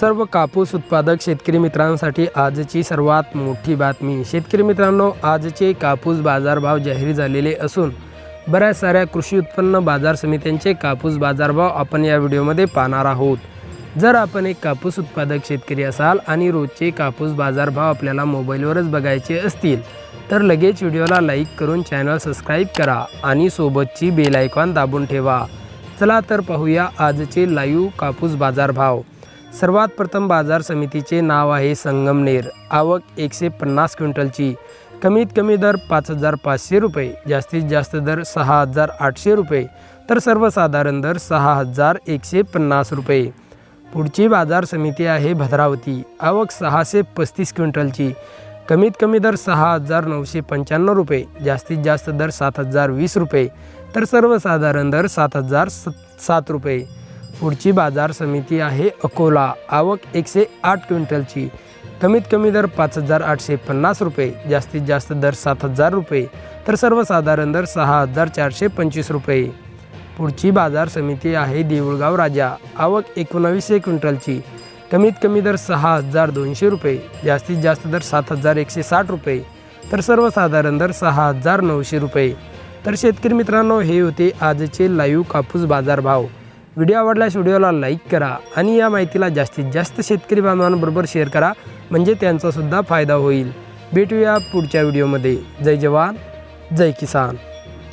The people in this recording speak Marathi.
सर्व कापूस उत्पादक शेतकरी मित्रांसाठी आजची सर्वात मोठी बातमी. शेतकरी मित्रांनो आजचे कापूस बाजारभाव जाहीर झालेले असून बऱ्याच साऱ्या कृषी उत्पन्न बाजार समित्यांचे कापूस बाजारभाव आपण या व्हिडिओमध्ये पाहणार आहोत. जर आपण एक कापूस उत्पादक शेतकरी असाल आणि रोजचे कापूस बाजारभाव आपल्याला मोबाईलवरच बघायचे असतील तर लगेच व्हिडिओला लाईक करून चॅनल सबस्क्राईब करा आणि सोबतची बेल आयकॉन दाबून ठेवा. चला तर पाहूया आजचे लाईव्ह कापूस बाजारभाव. सर्वात प्रथम बाजार समितीचे नाव आहे संगमनेर. आवक एकशे पन्नास क्विंटलची. कमीत कमी दर पाच हजार पाचशे रुपये जास्तीत जास्त दर सहा हजार आठशे रुपये तर सर्वसाधारण दर सहा हजार एकशे पन्नास रुपये. पुढची बाजार समिती आहे भद्रावती. आवक सहाशे पस्तीस क्विंटलची. कमीत कमी दर सहा हजार नऊशे पंच्याण्णव रुपये जास्तीत जास्त दर सात हजार वीस रुपये तर सर्वसाधारण दर सात हजार सत सात रुपये. पुढची बाजार समिती आहे अकोला. आवक एकशे आठ क्विंटलची. कमीत कमी दर पाच हजार आठशे पन्नास रुपये जास्तीत जास्त दर सात हजार रुपये तर सर्वसाधारण दर सहा हजार चारशे पंचवीस रुपये. पुढची बाजार समिती आहे देऊळगाव राजा. आवक एकोणावीसशे क्विंटलची. कमीत कमी दर सहा हजार दोनशे रुपये जास्तीत जास्त दर सात हजार एकशे साठ रुपये तर सर्वसाधारण दर सहा हजार नऊशे रुपये. तर शेतकरी मित्रांनो हे होते आजचे लाईव्ह कापूस बाजारभाव. व्हिडिओ आवडल्यास व्हिडिओला लाईक करा आणि या माहितीला जास्तीत जास्त शेतकरी बांधवांबरोबर शेअर करा म्हणजे त्यांचासुद्धा फायदा होईल. भेटूया पुढच्या व्हिडिओमध्ये. जय जवान जय किसान.